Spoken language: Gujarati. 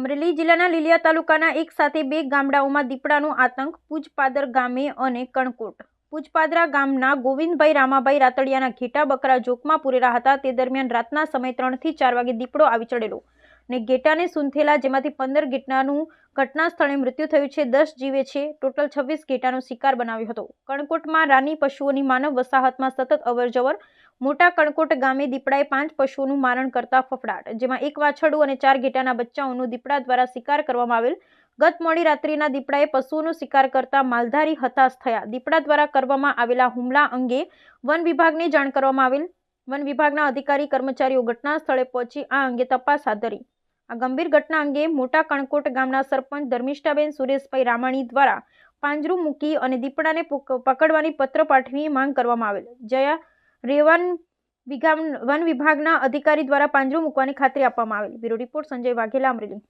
અમરેલી જિલ્લાના લીલિયા તાલુકાના એક સાથે બે ગામડાઓમાં દીપડાનો આતંક, પૂજપાદર ગામે અને કણકોટ. પૂજપાદરા ગામના ગોવિંદભાઈ રામાભાઈ રાતડિયાના ઘેટા બકરા જોકમાં પૂરેલા હતા. તે દરમિયાન રાતના સમય ત્રણથી ચાર વાગે દીપડો આવી ચડેલો ને ઘેટાને સૂંથેલા જેમાંથી પંદર ગેટાનું ઘટના સ્થળે મૃત્યુ થયું છે, દસ જીવે છે. ટોટલ છવ્વીસ ઘેટાનો શિકાર બનાવ્યો હતો. કણકોટમાં રાની પશુઓની માનવ વસાહતમાં સતત અવરજવર મોટા કણકોટ ગામે દીપડાએ પાંચ પશુઓનું મારણ કરતા ફફડાટ, જેમાં એક વાછરડું અને ચાર ઘેટાના બચ્ચાઓનું દીપડા દ્વારા શિકાર કરવામાં આવેલ. ગત મોડી રાત્રિના દીપડાએ પશુઓનો શિકાર કરતા માલધારી હતાશ થયા. દીપડા દ્વારા કરવામાં આવેલા હુમલા અંગે વન વિભાગને જાણ કરવામાં આવેલ. વન વિભાગના અધિકારી, કર્મચારીઓ ઘટના સ્થળે પહોંચી આ અંગે તપાસ હાથ ધરી. આ ગંભીર ઘટના અંગે મોટા કણકોટ ગામના સરપંચ ધર્મિષ્ઠાબેન સુરેશભાઈ રામાણી દ્વારા પાંજરું મૂકી અને દીપડાને પક- પકડવાની પત્ર પાઠવી માંગ કરવામાં આવેલ. જયા રેવન વિગામ, વન વિભાગના અધિકારી દ્વારા પાંજરું મૂકવાની ખાતરી આપવામાં આવેલ. Bureau report Sanjay Vaghela Amreli.